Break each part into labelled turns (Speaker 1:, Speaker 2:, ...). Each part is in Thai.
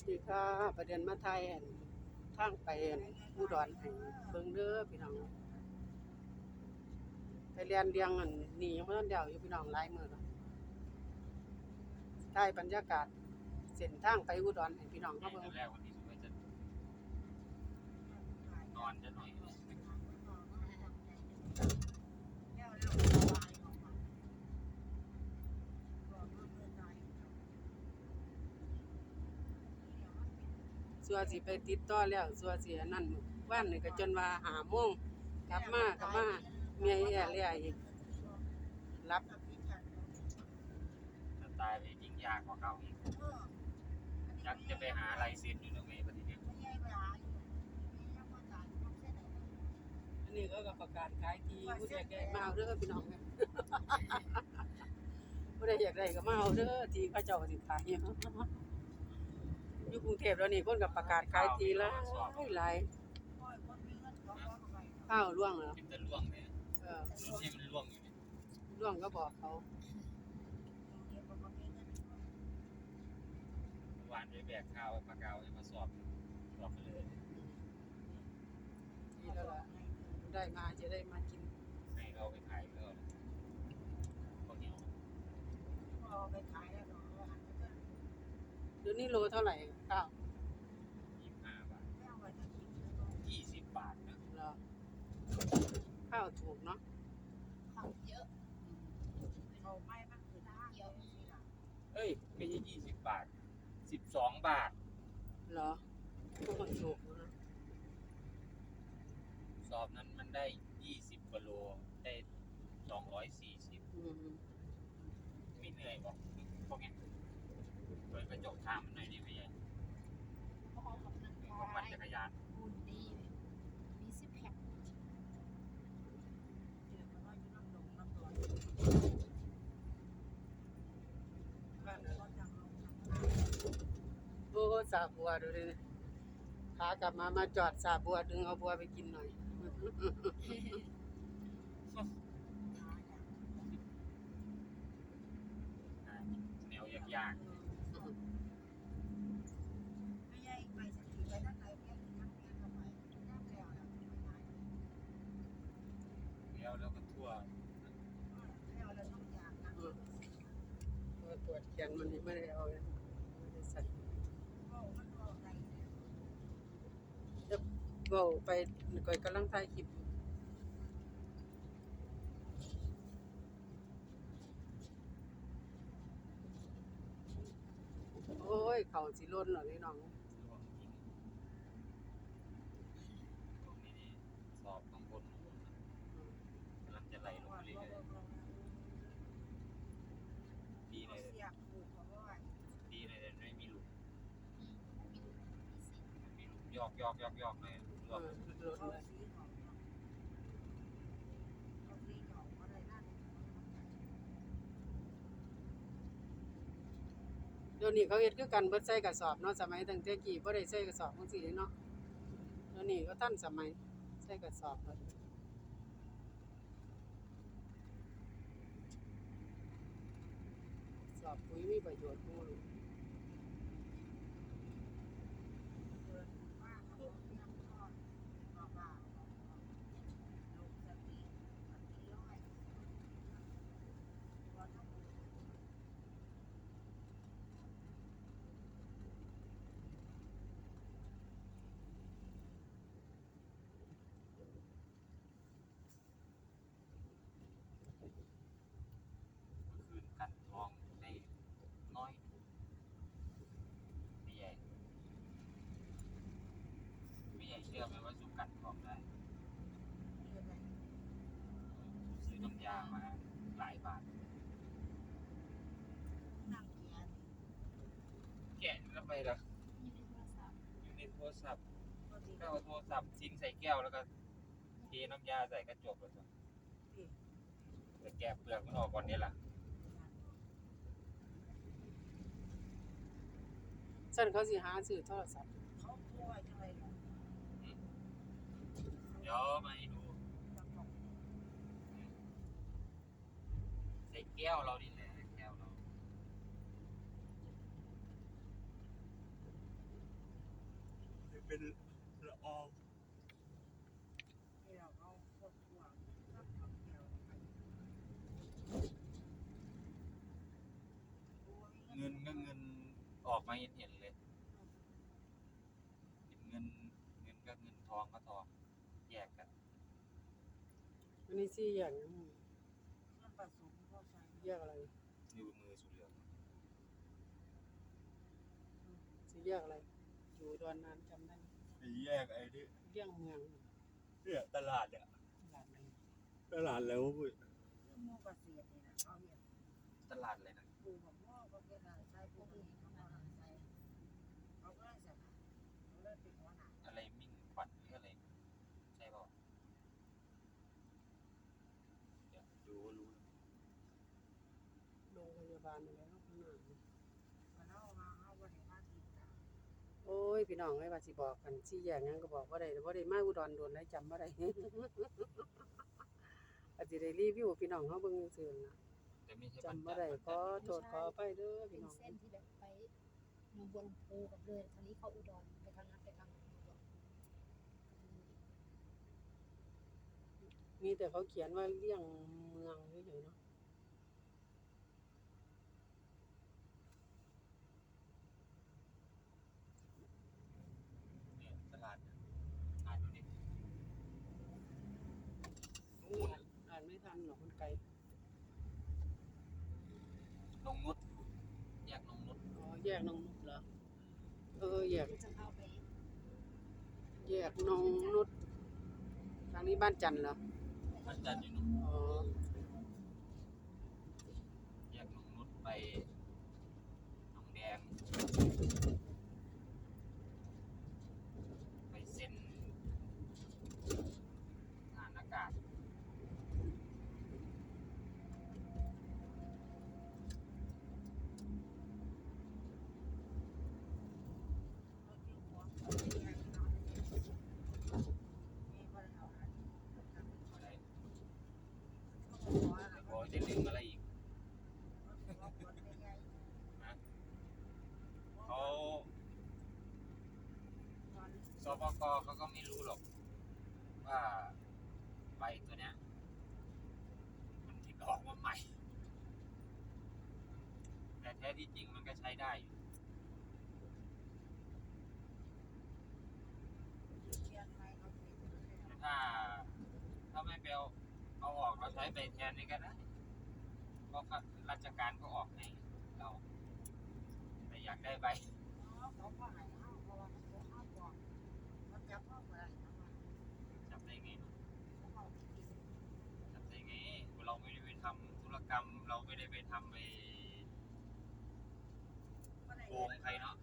Speaker 1: สดีค่ะประเด็นมาไทยอั่นทางไปอั่นอุดรให้เบิ่งเด้อพี่น้องไปเรียนเรียงอันนี่ยังบ่ทันเดียวอยู่พี่น้องหลายมือแล้วได้บรรยากาศเส้นทางไปอุดรให้พี่น้องเขาเบิ่ง
Speaker 2: แรกวันนี้ผมจะนอนจะหน่อย
Speaker 1: สัวสิไปติดต่อแล้วสัวสิอันนั้นว่านนี่ก็จนว่า5โมงกลับมากลับมาเมียแย่เลียอีกรับ
Speaker 2: จะตายไปยิ่งยากกว่าเก่าอีกยักจะไปหาอะไรเซ็นอยู่ตรงไหนปฏิเดียว
Speaker 1: อันนี้ก็ก็ประกาศขายที่ผู้ใดอยากได้มาเอาเด้อพี่น้องผู้ใดอยากได้ก็มาเอาเด้อที่เขาเจ้าสิขาย อยู่อยู่กรุงเทพแล้วนี่คนก็ประกาศขายทีละหลายข้าวล่วงแล้ว
Speaker 2: เป็นตะล่วงเลย
Speaker 1: เออ
Speaker 2: รถที่มันล่วงอยู่เนี่ย
Speaker 1: ล่วงก็บอกเขา
Speaker 2: หวานไปแบกข้าวปลากาวให้มาสอบสอบไปเลย
Speaker 1: ทีแล้วล่ะได้มาจะได้มากิน
Speaker 2: ให้เขาไปขายก็ข้าวเหนียว
Speaker 1: เดี๋ยวนี้โลเท่าไหร่ ข้าว
Speaker 2: ยี่สิบห้าบาทยี่สิบบาทนะ
Speaker 1: เหรอข้าวถูกเนาะ
Speaker 2: เอ้ยไม่ใช่ยี่สิบบาทสิบสองบาท
Speaker 1: เหรอพวกมันถูกนะ
Speaker 2: สอบนั้นมันได้ยี่สิบกว่าโลได้สองร้อยสี่สิบ
Speaker 1: อืม
Speaker 2: ไม่เหนื่อยบอกพวกเนี้ยเปิดกระจกข้ามมันหน่อยดิพี่ใหญ่ พวกปั่นจักรยาน
Speaker 1: บ้านเออโอ้สาบัวดูดิขากลับมามาจอดสาบัวดึงเอาบัวไปกินหน่อย
Speaker 2: แนวยากๆเลี้ยวแล้วก็ทั่ว
Speaker 1: เออตรวจเขียนมันนี่ไม่ได้เอาเลยไม่ได้ใส่จะ เบาไปก่อยกำลังถ่ายคลิปอยู่โอ้ย เขาสิล้นเหรอพี่น้อง
Speaker 2: รวมจริงตรงนี้นี่สอบข้างบนนู่นนะกำลังจะไหลลงไปเรื่อยๆดีเลยดีเลยไม่มีหลุมมีหลุมยอกยอกยอกยอกเลยร
Speaker 1: เดี๋ยวนี้เขาเฮ็ดคือกันเบิดใส่กระสอบเนาะสมัยตั้งแต่กี้บ่ได้ใส่กระสอบจังซี่เนาะเดี๋ยวนี้ก็ทันสมัยใส่กระสอบเบิดสอบปุ๋ยมีประโยชน์กูรู้
Speaker 2: คืนกันทองได้น้อยไม่ใหญ่ไม่ใหญ่ เชื่อไหมว่าสู้กันทองได้ซื้อน้ำยามาหลายบาทแกะแล้วไปเหรออยู่ในโทรศัพท์ก็เอาโทรศัพท์ทิ้งใส่แก้วแล้วก็เทน้ำยาใส่กระจกแล้วจ้ะแต่แกะเปลือกมันออกก่อนนี้ล่ะ
Speaker 1: ซั่นเขาสิหาซื้อโทรศัพท์
Speaker 2: เดี๋ยวมาให้ดูใส่แก้วเราดิแหละแก้วเราเป็นละออง
Speaker 3: ที่เราเอาพวกพวกรับทำแก้วไป
Speaker 2: เงินก็เงินออกมาเห็นเห็นเลยเป็นเงินเงินก็เงินทองก็ทองแยกกัน
Speaker 1: อันนี้สี่อย่างนะ
Speaker 3: ส่วนผสมก็ใส่
Speaker 1: แยกอะไร
Speaker 2: นิ้วมือสุดเหลือง
Speaker 1: สี่แยกอะไร อยู่ดอนนานจำได้ไหม
Speaker 2: ไปแยกไอ้นี่
Speaker 1: เลี่ยงเมือง
Speaker 2: เนี่ยตลาดเนี่ย
Speaker 1: ตลาดไหน
Speaker 2: ตลาดแล้วเว้ย
Speaker 3: หมูกระเสียดนี่นะเขาเห็น
Speaker 2: ตลาดอะไรนะ
Speaker 3: ปูกับหม้อก็เป็นอะไรใส่พวกนี้เขาเอาอะไรใส่เขาก็เลยใส่เขาเลยเป็นหัวหน้า
Speaker 2: อะไรมิ่งขวัญหรืออะไรใช่เปล่าเดี๋ยวดูก็รู้
Speaker 1: โรงพยาบาลอะไรเนาะข้างหน้า
Speaker 3: เขาเล่ามาเขาบริวารติดตาม
Speaker 1: โอ้ย พี่น้องเอ้ยว่าสิบอกกันสี่อย่างหยังก็บอกว่าได้บ่ได้มาอุดรโดนได้จำบ่ได้ อาจสิได้รีวิวพี่น้องเฮาเบิ่งซื่อๆนะ
Speaker 2: แต่ไม่ใช่
Speaker 1: จำบ่ได้ขอโทษขออภัยเด้อ
Speaker 4: เป็
Speaker 1: พี่
Speaker 4: น
Speaker 1: น้อง
Speaker 4: เส้นที่แบบไปหนองบัวลำพูกับเลยทางนี้เข้าอุดรไปทางนั้นไปทางหนองบัว
Speaker 1: มีแต่เขาเขียนว่าเลี่ยงเมืองเฉยๆเนาะ
Speaker 2: เนี่ยตลาดเนี่ยอ่านดูดินู่น
Speaker 1: อ่านอ่านไม่ทันหรอกมัน ไกล
Speaker 2: นงนุชแยกนงนุช
Speaker 1: อ๋อแยกนงนุชเหรอเออแยก
Speaker 4: จะเข้าไป
Speaker 1: แยกนงนุชทางนี้บ้านจันทร์เหรอ
Speaker 2: มันจันทร์อยู่นู่น
Speaker 1: อ๋อ
Speaker 2: แยกนงนุชไปหนองแดง ไปเส้นงานอากาศ
Speaker 3: เขาที่หัวเขาเป็นยังไงเนาะนี่ก็เลยเอาอะไรทำเป็น
Speaker 2: อะไร
Speaker 3: หัวอะไร
Speaker 2: ไม่พ
Speaker 3: ก็
Speaker 2: อจะลืมอะไรอีก
Speaker 3: หัวคนเป็นไง
Speaker 2: นะเขา
Speaker 3: ต อน
Speaker 2: สปกเขาก็ไม่รู้หรอกว่าใบตัวเนี้ยมันที่ออกมาใหม่ แต่แท้ที่จริงมันก็ใช้ได้อยู่ถ้าถ้าไม่ไปเอาเอาออกเราใช้ใบแทนนี่ก็ได้เพราะราชการก็ออกให้เราแต่อยากได้ใบ
Speaker 3: เขาก็หาย ก
Speaker 2: รรมเราไม่ได้ไปทำไปโกงใครเนาะ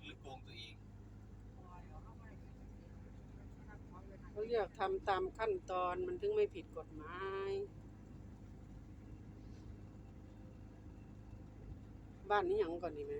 Speaker 2: หรือโกงตัวเอง
Speaker 1: เขาเรียกทำตามขั้นตอนมันถึงไม่ผิดกฎหมาย บ้านนี้ยังก่อนดีไหม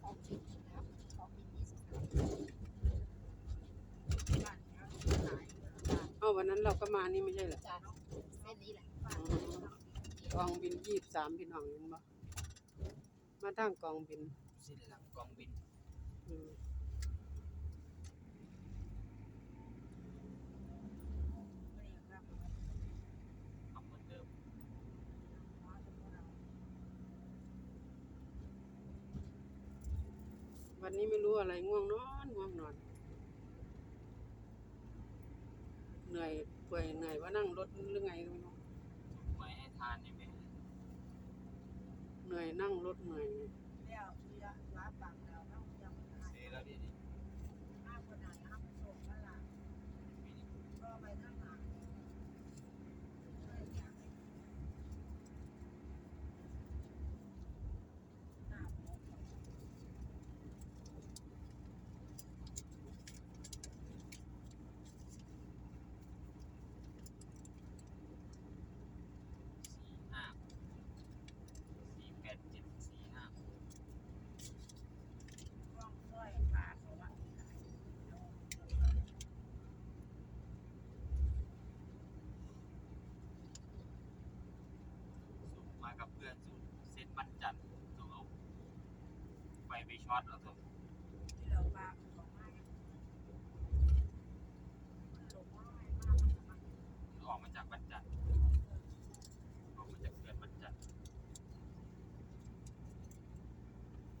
Speaker 4: ของบินนะครับของบินยี่สิบสาม
Speaker 1: เอ้าวันนั้นเราก็ มานี่ไม่ใช่เหรอ
Speaker 4: จากเส้นนี้แหละ
Speaker 1: กองบินยี่สามพี่น้องเห็นบ่มาทางกองบิน
Speaker 2: สิ้นหลังกองบิน
Speaker 1: อืม
Speaker 2: ทำเหมือนเดิม
Speaker 1: วันนี้ไม่รู้อะไรง่วงนอนง่วงนอน เหนื่อยเปื่อยเหนื่อยว่านั่งรถหรือไงก็ไม่รู้
Speaker 2: หมายให้ทานนี่ไหม
Speaker 1: เหนื่อยนั่งรถเหนื่อย
Speaker 2: เสียแล้วดิดิสี่ห้าสี่แปดเจ็ดสี่ห้า ช็อตเอาตัว
Speaker 3: ที่เราปลาของมาเนี่ยลงมาให้มามันจะมา
Speaker 2: ออกมาจากบันจันทร์ออกมาจากเขื่อนบันจันทร์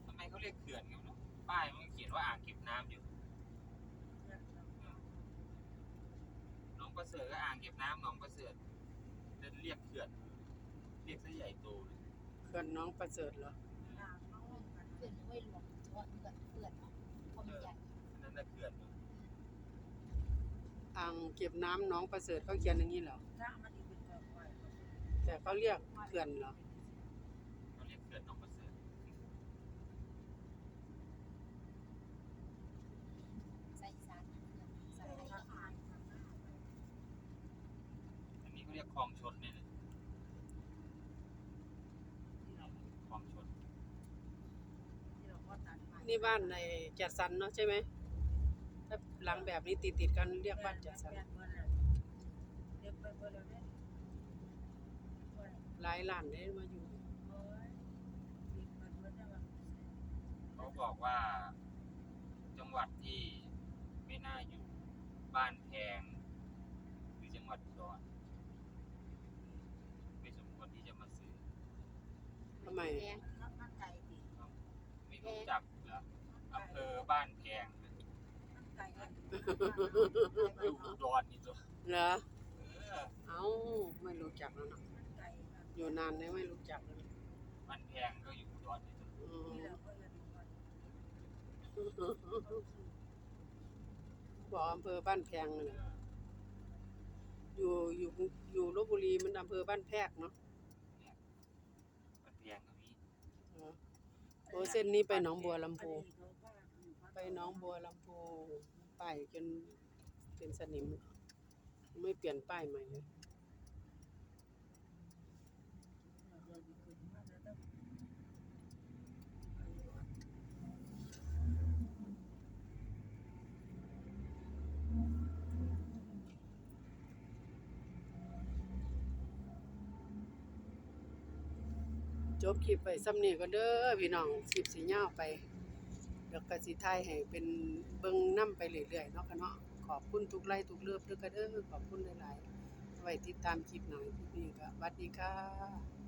Speaker 2: ทำไมเขาเรียกเขื่อนกันเนาะป้ายมันเขียนว่าอ่างเก็บน้ำอยู่
Speaker 3: เนี่ยเรา
Speaker 2: หน้องประเสริฐก็อ่างเก็บน้ำหนองประเสริฐเดินเรียกเขื่อน เรียกซะใหญ่โตเลย
Speaker 1: เขื่อนน้องประเสริฐเหรอ
Speaker 3: อยากเข้ากัน
Speaker 4: เพื่อนห้วยหลวง อันนั่นน่ะ
Speaker 2: เขื่อนอยู่
Speaker 1: อ่างเก็บน้ำน้องประเสริฐเขาเขียนอย่างนี้เหรอ
Speaker 3: ถ้ามันอีกเป็นแบบไว้
Speaker 1: แต่เขาเรียกเขื่อนเหรอ
Speaker 2: เขาเรียกเขื่อนหนองประเสริฐ
Speaker 4: ใส่สารเพื่อนใส่
Speaker 3: ใส่
Speaker 4: อะไร
Speaker 3: ราคาทางหน้า
Speaker 2: อันนี้เขาเรียกคลองชนเนี่ยนะ
Speaker 3: ที่เรา
Speaker 2: คลองชน
Speaker 3: ที่เราก็ตัดมา
Speaker 1: นี่บ้านในจัดสรรเนาะใช่ไหมถ้า หลังแบบนี้ติดติดๆกันเรียกบ้านจัดสรร
Speaker 3: เรียกเบอร์เลยเรียกเบอร์เบอร์เลยเนี่ยเบอร์
Speaker 1: หลายล้านได้มาอยู่
Speaker 3: เอ้ยเรียกเบอร์เบอร์ได้ว่า
Speaker 2: เขาบอกว่า จังหวัดที่ไม่น่าอยู่ บ้านแพงคือจังหวัดอุดรไม่สมควรที่จะมาซื้อ
Speaker 1: ทำไม
Speaker 4: แพง
Speaker 3: นักนั่งไก่ดิ
Speaker 2: ไม่รู้จักเหรออำเภอบ้านแพง
Speaker 3: นั่ง ไก่กัน
Speaker 2: อยู่อุดรนี่ตัว
Speaker 1: เหรอ
Speaker 2: เออ
Speaker 1: เอ้าไม่รู้จักแล้วเนาะ
Speaker 3: นั่งไก่กัน
Speaker 1: อยู่นานแล้วไม่รู้จักแล้วนะ
Speaker 2: บ้านแพงก็อยู่อุดรนี่ตัว
Speaker 1: อืม
Speaker 3: ที่เราก็จะดูก่อน
Speaker 1: บอกอำเภอบ้านแพงเลย
Speaker 2: เออ
Speaker 1: อยู่อยู่อยู่ลบบุรีมันอำเภอบ้านแพรกเนาะ
Speaker 2: บ้านแพงก็มี
Speaker 1: เหรอโอ้เส้นนี้ไปหนองบัวลำพู ไปน้องบัวลำพูป้ายจนเป็นสนิม ไม่เปลี่ยนป้ายใหม่เลยจบคลิปไปซ้ำนี้ก็เด้อพี่น้องคลิปสียาไป แล้วก็สิท้ายให้เป็นเบิ่งนํไปเรื่อยๆเนาะค่ะเนาะขอบคุณทุกไลค์ทุกเลิฟด้วยก็เด้อขอบคุณหลายๆไว้ติดตามคลิปหน้าคลิปนี้ก็สวัสดีค่ะ